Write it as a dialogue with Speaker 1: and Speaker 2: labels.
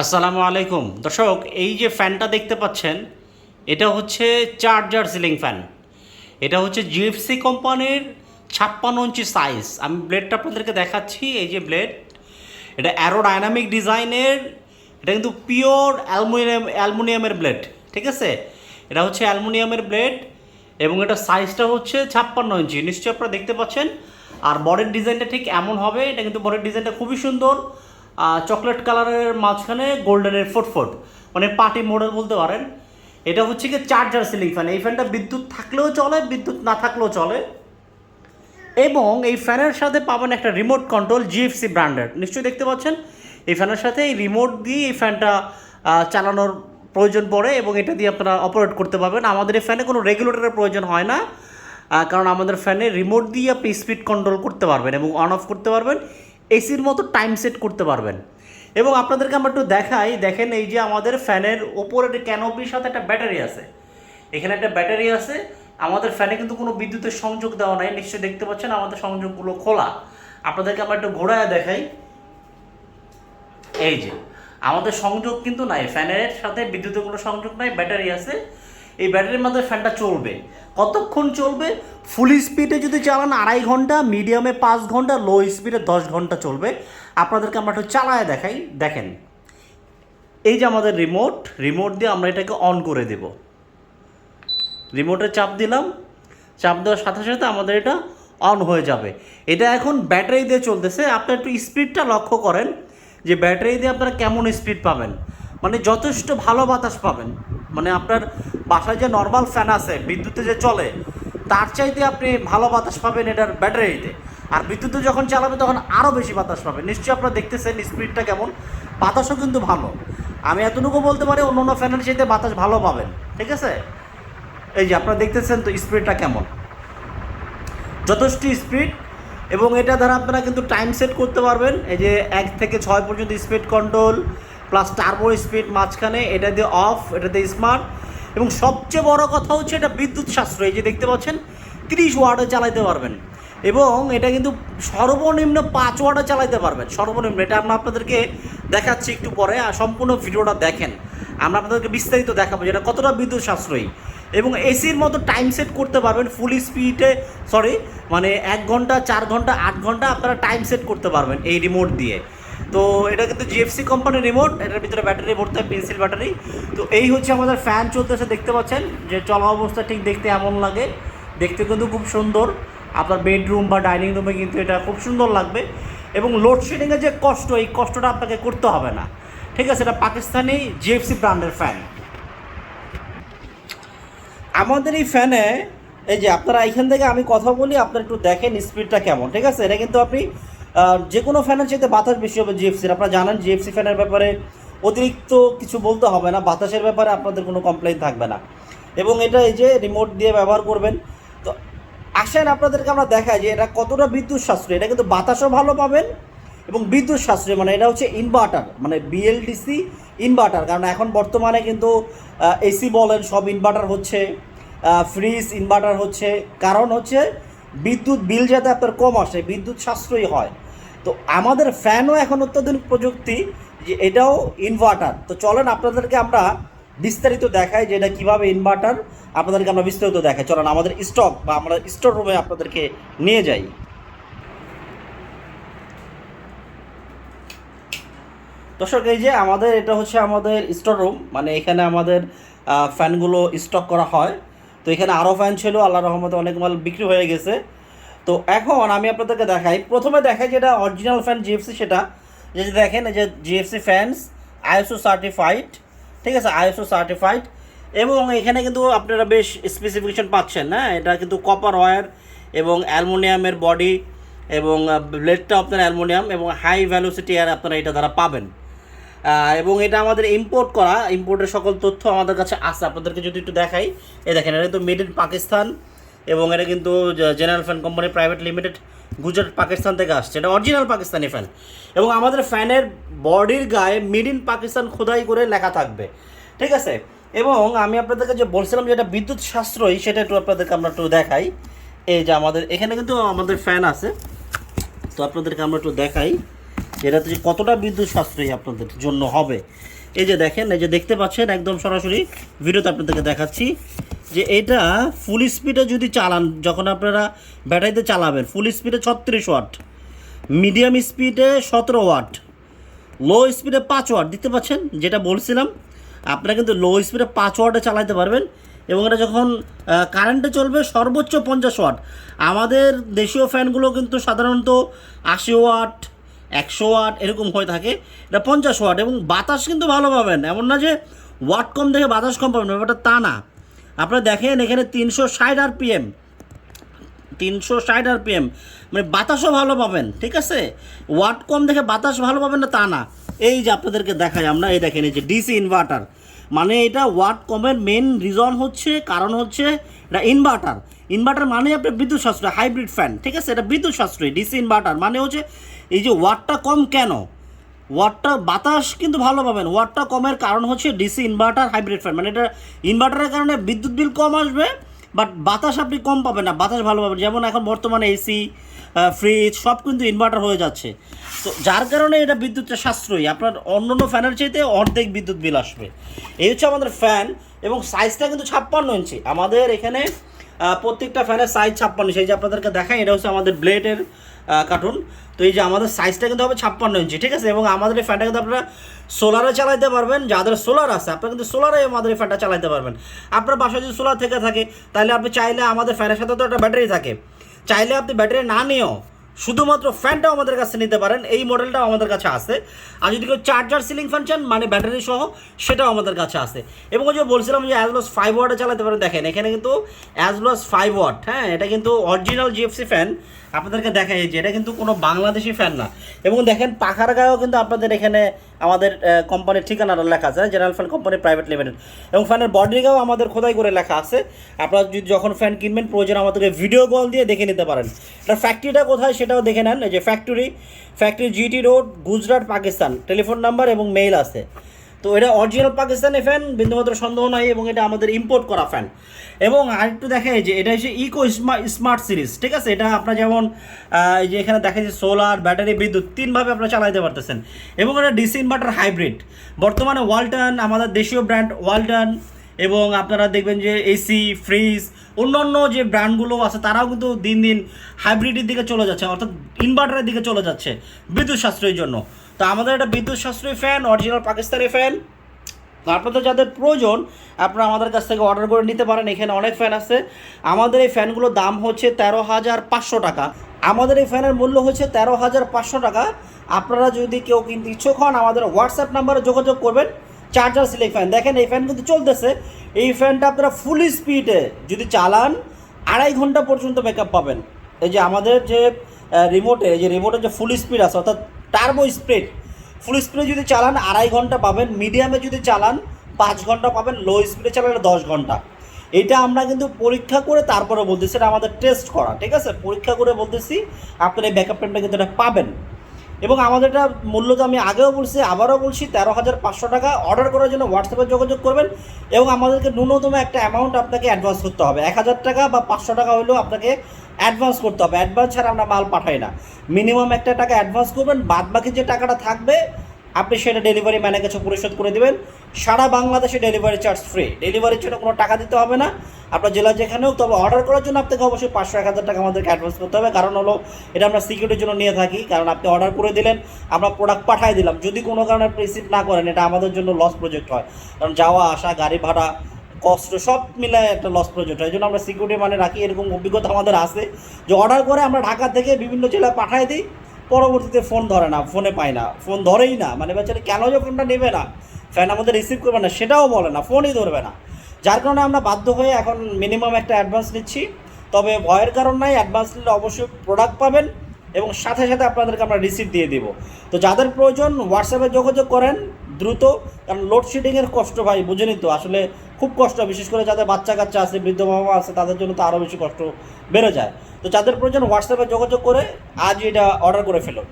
Speaker 1: আসসালামু আলাইকুম। দর্শক, এই যে ফ্যানটা দেখতে পাচ্ছেন, এটা হচ্ছে চার্জার সিলিং ফ্যান। এটা হচ্ছে জিএফসি কোম্পানির ছাপ্পান্ন ইঞ্চি সাইজ আমি ব্লেডটা আপনাদেরকে দেখাচ্ছি, এই যে ব্লেড এটা অ্যারোডাইনামিক ডিজাইনের এটা কিন্তু পিওর অ্যালুমিনিয়াম অ্যালুমিনিয়ামের ব্লেড ঠিক আছে? এটা হচ্ছে অ্যালুমিনিয়ামের ব্লেড এবং এটা সাইজটা হচ্ছে ছাপ্পান্ন ইঞ্চি। নিশ্চয়ই আপনারা দেখতে পাচ্ছেন। আর বডির ডিজাইনটা ঠিক এমন হবে, এটা কিন্তু বডির ডিজাইনটা খুবই সুন্দর। চকলেট কালারের মাঝখানে গোল্ডেনের ফুটফুট মানে পার্টি মডেল বলতে পারেন। এটা হচ্ছে কি চার্জার সিলিং ফ্যান। এই ফ্যানটা বিদ্যুৎ থাকলেও চলে, বিদ্যুৎ না থাকলেও চলে। এবং এই ফ্যানের সাথে পাবেন একটা রিমোট কন্ট্রোল জিএফসি ব্র্যান্ডের। নিশ্চয়ই দেখতে পাচ্ছেন? এই ফ্যানের সাথে এই রিমোট দিয়ে এই ফ্যানটা চালানোর প্রয়োজন পড়ে এবং এটা দিয়ে আপনারা অপারেট করতে পারবেন। আমাদের এই ফ্যানে কোনো রেগুলেটরের প্রয়োজন হয় না। কারণ আমাদের ফ্যানে রিমোট দিয়ে আপনি স্পিড কন্ট্রোল করতে পারবেন এবং অন অফ করতে পারবেন। এসির মতো টাইম সেট করতে পারবেন। এবং আপনাদেরকে আমরা একটু দেখাই, দেখেন এই যে আমাদের ফ্যানের ওপরে ক্যানোপির সাথে একটা ব্যাটারি আছে। এখানে একটা ব্যাটারি আছে, আমাদের ফ্যানে কিন্তু কোনো বিদ্যুতের সংযোগ দেওয়া নাই, নিশ্চয়ই দেখতে পাচ্ছেন আমাদের সংযোগগুলো খোলা। আপনাদেরকে আমরা একটু ঘোরায় দেখাই। এই যে, আমাদের সংযোগ কিন্তু নাই, ফ্যানের সাথে বিদ্যুতের কোনো সংযোগ নাই ব্যাটারি আছে। এই ব্যাটারির মাধ্যমে ফ্যানটা চলবে। কতক্ষণ চলবে? ফুল স্পিডে যদি চালান আড়াই ঘণ্টা মিডিয়ামে পাঁচ ঘণ্টা লো স্পিডে দশ ঘণ্টা চলবে। আপনাদেরকে আমরা একটু চালায় দেখাই। দেখেন, এই যে আমাদের রিমোট রিমোট দিয়ে আমরা এটাকে অন করে দেব। রিমোটে চাপ দিলাম। চাপ দেওয়ার সাথে সাথে আমাদের এটা অন হয়ে যাবে। এটা এখন ব্যাটারি দিয়ে চলতেছে। আপনি একটু স্পিডটা লক্ষ্য করেন যে ব্যাটারি দিয়ে আপনারা কেমন স্পিড পাবেন। মানে যথেষ্ট ভালো বাতাস পাবেন। মানে আপনার বাসায় যে নর্মাল ফ্যান আছে, বিদ্যুতে যে চলে, তার চাইতে আপনি ভালো বাতাস পাবেন এটার ব্যাটারিতে আর বিদ্যুতে যখন চালাবে তখন আরও বেশি বাতাস পাবেন। নিশ্চয়ই আপনারা দেখতেছেন স্পিডটা কেমন। বাতাসও কিন্তু ভালো। আমি এতটুকু বলতে পারি, অন্য অন্য ফ্যানের চাইতে বাতাস ভালো পাবেন। ঠিক আছে? এই যে আপনারা দেখতেছেন তো স্পিডটা কেমন। যথেষ্ট স্পিড এবং এটা দ্বারা আপনারা কিন্তু টাইম সেট করতে পারবেন। এই যে এক থেকে ছয় পর্যন্ত speed control plus turbo speed মাঝখানে, এটা দিয়ে অফ এটা দিয়ে স্মার্ট এবং সবচেয়ে বড় কথা হচ্ছে এটা বিদ্যুৎ সাশ্রয়, এই যে দেখতে পাচ্ছেন, তিরিশ ওয়ার্ডে চালাতে পারবেন। এবং এটা কিন্তু সর্বনিম্ন পাঁচ ওয়ার্ডে চালাতে পারবেন, সর্বনিম্ন। এটা আমরা আপনাদেরকে দেখাচ্ছি একটু পরে, আর সম্পূর্ণ ভিডিওটা দেখেন। আমরা আপনাদেরকে বিস্তারিত দেখাবো যে এটা কতটা বিদ্যুৎ সাশ্রয়ী। এবং এসির মতো টাইম সেট করতে পারবেন ফুল স্পিডে সরি মানে এক ঘণ্টা, চার ঘণ্টা, আট ঘণ্টা আপনারা টাইম সেট করতে পারবেন এই রিমোট দিয়ে। তো এটা কিন্তু জিএফসি কোম্পানির রিমোট এটার ভিতরে ব্যাটারি ভরতে হয় পেন্সিল ব্যাটারি তো এই হচ্ছে আমাদের ফ্যান চলতেছে, দেখতে পাচ্ছেন? যে চলা অবস্থা ঠিক দেখতে এমন লাগে। দেখতে কিন্তু খুব সুন্দর। আপনার বেডরুম বা ডাইনিং রুমে কিন্তু এটা খুব সুন্দর লাগবে। এবং লোডশেডিংয়ের যে কষ্ট, এই কষ্টটা আপনাকে করতে হবে না। ঠিক আছে, এটা পাকিস্তানি জিএফসি ব্র্যান্ডের ফ্যান আমাদের এই ফ্যানে এই যে আপনারা এখান থেকে আমি কথা বলি, আপনারা একটু দেখেন স্পিডটা কেমন। ঠিক আছে, এটা কিন্তু আপনি যে কোনো ফ্যানের চাইতে বাতাস বেশি হবে জিএফসির আপনারা জানেন জিএফসি ফ্যানের ব্যাপারে অতিরিক্ত কিছু বলতে হবে না। বাতাসের ব্যাপারে আপনাদের কোনো কমপ্লেন থাকবে না। এবং এটা এই যে রিমোট দিয়ে ব্যবহার করবেন, তো আসেন আপনাদেরকে আমরা দেখাই যে এটা কতটা বিদ্যুৎ সাশ্রয়। এটা কিন্তু বাতাসও ভালো পাবেন এবং বিদ্যুৎ সাশ্রয়। মানে এটা হচ্ছে ইনভার্টার মানে বিএলডিসি ইনভার্টার কারণ এখন বর্তমানে কিন্তু এসি বলেন, সব ইনভার্টার হচ্ছে ফ্রিজ ইনভার্টার হচ্ছে। কারণ হচ্ছে বিদ্যুৎ বিল যাতে আপনার কম আসে, বিদ্যুৎ সাশ্রয়ী হয়। তো আমাদের ফ্যানও এখন অত্যাধুনিক প্রযুক্তি যে এটাও ইনভার্টার তো চলেন আপনাদেরকে আমরা বিস্তারিত দেখাই যে এটা কীভাবে ইনভার্টার আপনাদেরকে আমরা বিস্তারিত দেখাই। চলেন আমাদের স্টক বা আমরা স্টোর রুমে আপনাদেরকে নিয়ে যাই। দর্শক, এই যে আমাদের, এটা হচ্ছে আমাদের স্টোর রুম মানে এখানে আমাদের ফ্যানগুলো স্টক করা হয়। তো এখানে আরও ফ্যান ছিল আল্লাহ রহমতে অনেক মাল বিক্রি হয়ে গেছে। তো এখন আমি আপনাদেরকে দেখাই। প্রথমে দেখাই যেটা অরিজিনাল ফ্যান জিএফসি সেটা। যে দেখেন যে জিএফসি ফ্যানস আইএসও সার্টিফাইড ঠিক আছে? আইএসও সার্টিফাইড এবং এখানে কিন্তু আপনারা বেশ স্পেসিফিকেশন পাচ্ছেন না এটা কিন্তু কপার ওয়্যার এবং অ্যালমোনিয়ামের বডি এবং ব্লেডটা আপনার অ্যালমোনিয়াম এবং হাই ভ্যালোসিটি এয়ার আপনারা এটা দ্বারা পাবেন। এবং এটা আমাদের ইম্পোর্ট করা ইম্পোর্টের সকল তথ্য আমাদের কাছে আছে। আপনাদেরকে যদি একটু দেখাই এ দেখেন, এটা তো মেড ইন পাকিস্তান এবং এটা কিন্তু general fan company private limited Gujarat, Pakistan থেকে আসছে। এটা অরিজিনাল পাকিস্তানি ফ্যান এবং আমাদের ফ্যানের বডির গায়ে মেড ইন পাকিস্তান খোদাই করে লেখা থাকবে। ঠিক আছে? এবং আমি আপনাদেরকে যে বলছিলাম যে এটা বিদ্যুৎ সাশ্রয়ী, সেটা একটু আপনাদেরকে আমরা একটু দেখাই। এই যে আমাদের, এখানে কিন্তু আমাদের ফ্যান আছে। তো আপনাদেরকে আমরা একটু দেখাই এটাতে যে কতটা বিদ্যুৎ সাশ্রয়ী আপনাদের জন্য হবে। এই যে দেখেন, এই যে দেখতে পাচ্ছেন একদম সরাসরি ভিডিওতে আপনাদেরকে দেখাচ্ছি যে এটা ফুল স্পিডে যদি চালান, যখন আপনারা ব্যাটারিতে চালাবেন ফুল স্পিডে ছত্রিশ ওয়াট মিডিয়াম স্পিডে সতেরো ওয়াট লো স্পিডে পাঁচ ওয়াট দিতে পাচ্ছেন? যেটা বলছিলাম, আপনারা কিন্তু লো স্পিডে পাঁচ ওয়াটে চালাতে পারবেন এবং এটা যখন কারেন্টে চলবে, সর্বোচ্চ পঞ্চাশ ওয়াট। আমাদের দেশীয় ফ্যানগুলো কিন্তু সাধারণত আশি ওয়াট একশো ওয়াট এরকম হয়ে থাকে। এটা পঞ্চাশ ওয়াট এবং বাতাস কিন্তু ভালো পাবেন। এমন না যে ওয়াট কম দেখে বাতাস কম পাবেন, ব্যাপারটা তা না। আপনারা দেখেন এখানে তিনশো ষাট আর পিএম তিনশো ষাট আর পিএম মানে বাতাসও ভালো পাবেন, ঠিক আছে? ওয়াট কম দেখে বাতাস ভালো পাবেন না তা না। এই যে আপনাদেরকে দেখাই আমরা, এই দেখেন এই যে ডিসি ইনভার্টার। মানে এটা ওয়াট কমের মেন রিজন হচ্ছে, কারণ হচ্ছে এটা ইনভার্টার। ইনভার্টার মানে আপনার বিদ্যুৎ সাশ্রয়, হাইব্রিড ফ্যান, ঠিক আছে? এটা বিদ্যুৎ সাশ্রয়ী, ডিসি ইনভার্টার। মানে হচ্ছে এই যে ওয়াটটা কম কেন? ওয়াটটা বাতাস কিন্তু ভালো পাবেন। ওয়াটটা কমের কারণ হচ্ছে ডিসি ইনভার্টার হাইব্রিড ফ্যান মানে এটা ইনভার্টারের কারণে বিদ্যুৎ বিল কম আসবে বাট বাতাস আপনি কম পাবেন না, বাতাস ভালো পাবেন। যেমন এখন বর্তমানে এসি ফ্রিজ সব কিন্তু ইনভার্টার হয়ে যাচ্ছে। তো যার কারণে এটা বিদ্যুৎটা সাশ্রয়ী। আপনার অন্য অন্য ফ্যানের চাইতে অর্ধেক বিদ্যুৎ বিল আসবে। এই হচ্ছে আমাদের ফ্যান এবং সাইজটা কিন্তু ছাপ্পান্ন ইঞ্চি আমাদের এখানে প্রত্যেকটা ফ্যানের সাইজ ছাপ্পান্ন। সেই যে আপনাদেরকে দেখাই, এটা হচ্ছে আমাদের ব্লেডের কার্টুন তো এই যে আমাদের সাইজটা কিন্তু হবে ছাপ্পান্ন ইঞ্চি ঠিক আছে? এবং আমাদের এই ফ্যানটা কিন্তু আপনারা সোলারে চালাইতে পারবেন। যাদের সোলার আছে, আপনারা কিন্তু সোলারে আমাদের এই ফ্যানটা চালাইতে পারবেন। আপনার বাসায় যদি সোলার থেকে থাকে, তাহলে আপনি চাইলে আমাদের ফ্যানের সাথে তো একটা ব্যাটারি থাকে। চাইলে আপনি ব্যাটারি না নিয়েও শুধুমাত্র ফ্যানটাও আমাদের কাছে নিতে পারেন, এই মডেলটাও আমাদের কাছে আছে। আর যদি কেউ চার্জার সিলিং ফ্যান চান মানে ব্যাটারি সহ, সেটাও আমাদের কাছে আছে। এবং ওই যে বলছিলাম যে অ্যাজলস ফাইভ ওয়াটে চালাতে পারেন, দেখেন এখানে কিন্তু অ্যাজলস ফাইভ ওয়াট হ্যাঁ এটা কিন্তু অরিজিনাল জিএফসি ফ্যান আপনাদেরকে দেখাই যে এটা কিন্তু কোনো বাংলাদেশি ফ্যান না। এবং দেখেন পাখার গায়েও কিন্তু আপনাদের এখানে আমাদের কোম্পানির ঠিকানাটা লেখা আছে general fan company private limited এবং ফ্যানের বডিগাও আমাদের খোদাই করে লেখা আছে। আপনারা যদি যখন ফ্যান কিনবেন, প্রয়োজন আমাদেরকে ভিডিও কল দিয়ে দেখে নিতে পারেন। এটা ফ্যাক্টরিটা কোথায় সেটাও দেখে নেন। যে factory factory GT road Gujarat Pakistan telephone number এবং মেইল আছে। তো এটা অরিজিনাল পাকিস্তানি ফ্যান বিন্দুমাত্র সন্দেহ নাই এবং এটা আমাদের ইম্পোর্ট করা ফ্যান এবং আরেকটু দেখাই যে এটা হচ্ছে ইকো স্মার্ট সিরিজ ঠিক আছে? এটা আপনার যেমন এই যে এখানে দেখা যাচ্ছে সোলার ব্যাটারি বিদ্যুৎ, তিনভাবে আপনারা চালাইতে পারতেছেন। এবং এটা ডিসি ইনভার্টার হাইব্রিড বর্তমানে ওয়ালটন আমাদের দেশীয় ব্র্যান্ড ওয়ালটন এবং আপনারা দেখবেন যে এসি ফ্রিজ অন্যান্য যে ব্র্যান্ডগুলো আছে, তারাও কিন্তু দিন দিন হাইব্রিডের দিকে চলে যাচ্ছে, অর্থাৎ ইনভার্টারের দিকে চলে যাচ্ছে বিদ্যুৎ সাশ্রয়ের জন্য। তো আমাদের একটা বিদ্যুৎ সাশ্রয়ী ফ্যান অরিজিনাল পাকিস্তানি ফ্যান আপনাদের যাদের প্রয়োজন, আপনারা আমাদের কাছ থেকে অর্ডার করে নিতে পারেন, এখানে অনেক ফ্যান আছে। আমাদের এই ফ্যানগুলোর দাম হচ্ছে তেরো হাজার পাঁচশো টাকা। আমাদের এই ফ্যানের মূল্য হচ্ছে তেরো হাজার পাঁচশো টাকা। আপনারা যদি কেউ কিনতে ইচ্ছুক হন, আমাদের হোয়াটসঅ্যাপ নাম্বারে যোগাযোগ করবেন। চার্জার সিলিং ফ্যান দেখেন এই ফ্যান কিন্তু চলতেছে। এই ফ্যানটা আপনারা ফুল স্পিডে যদি চালান, আড়াই ঘণ্টা পর্যন্ত ব্যাকআপ পাবেন। এই যে আমাদের যে রিমোটে যে রিমোটে যে ফুল স্পিড আছে, অর্থাৎ টার্বো স্পিড ফুল স্পিডে যদি চালান, আড়াই ঘণ্টা পাবেন। মিডিয়ামে যদি চালান, পাঁচ ঘণ্টা পাবেন। লো স্পিডে চালালে দশ ঘণ্টা। এটা আমরা কিন্তু পরীক্ষা করে তারপরে বলতেছি, এটা আমাদের টেস্ট করা, ঠিক আছে? পরীক্ষা করে বলতেছি, আপনার এই ব্যাকআপ টাইমটা কিন্তু এটা পাবেন। এবং আমাদের এটা মূল্য তো আমি আগেও বলছি, আবারও বলছি, তেরো হাজার পাঁচশো টাকা অর্ডার করার জন্য হোয়াটসঅ্যাপে যোগাযোগ করবেন এবং আমাদেরকে ন্যূনতম একটা অ্যামাউন্ট আপনাকে অ্যাডভান্স করতে হবে। এক হাজার টাকা বা পাঁচশো টাকা হলেও আপনাকে অ্যাডভান্স করতে হবে। অ্যাডভান্স ছাড়া আমরা মাল পাঠাই না। মিনিমাম একটা টাকা অ্যাডভান্স করবেন বাদ বাকি যে টাকাটা থাকবে আপনি সেটা ডেলিভারি ম্যানের কাছে পরিশোধ করে দেবেন। সারা বাংলাদেশে ডেলিভারি চার্জ ফ্রি ডেলিভারির জন্য কোনো টাকা দিতে হবে না। আপনার জেলা যেখানে হোক তবে অর্ডার করার জন্য আপনাকে অবশ্যই পাঁচশো, এক হাজার টাকা আমাদেরকে অ্যাডভান্স করতে হবে। কারণ হলো, এটা আমরা সিকিউরিটির জন্য নিয়ে থাকি। কারণ আপনি অর্ডার করে দিলেন, আমরা প্রোডাক্ট পাঠিয়ে দিলাম। যদি কোনো কারণে রিসিভ না করেন, এটা আমাদের জন্য লস প্রজেক্ট হয়। কারণ যাওয়া, আসা, গাড়ি ভাড়া কষ্ট সব মিলে একটা লস প্রজেক্ট হয়। এই জন্য আমরা সিকিউরিটি মানে রাখি। এরকম অভিজ্ঞতা আমাদের আছে যে অর্ডার করে আমরা ঢাকা থেকে বিভিন্ন জেলায় পাঠিয়ে দিই। পরবর্তীতে ফোন ধরে না ফোনে পায় না ফোন ধরেই না। মানে বেচারে কেন যে ফোনটা নেবে না? ফ্যান আমাদের রিসিভ করবে না, সেটাও বলে না ফোনই ধরবে না। যার কারণে আমরা বাধ্য হয়ে এখন মিনিমাম একটা অ্যাডভান্স নিচ্ছি। তবে ভয়ের কারণ নাই অ্যাডভান্স নিলে অবশ্যই প্রোডাক্ট পাবেন এবং সাথে সাথে আপনাদেরকে আমরা রিসিভ দিয়ে দিব। তো যাদের প্রয়োজন হোয়াটসঅ্যাপে যোগাযোগ করেন, দ্রুত, কারণ লোডশেডিংয়ের কষ্ট ভাই বুঝেনি তো, আসলে খুব কষ্ট, বিশেষ করে যাদের বাচ্চা কাচ্চা আছে, বৃদ্ধ বাবা আছে, তাদের জন্য তো আরও বেশি কষ্ট বেড়ে যায়। তো যাদের প্রয়োজন হোয়াটসঅ্যাপে যোগাযোগ করে আজ এটা অর্ডার করে ফেলুন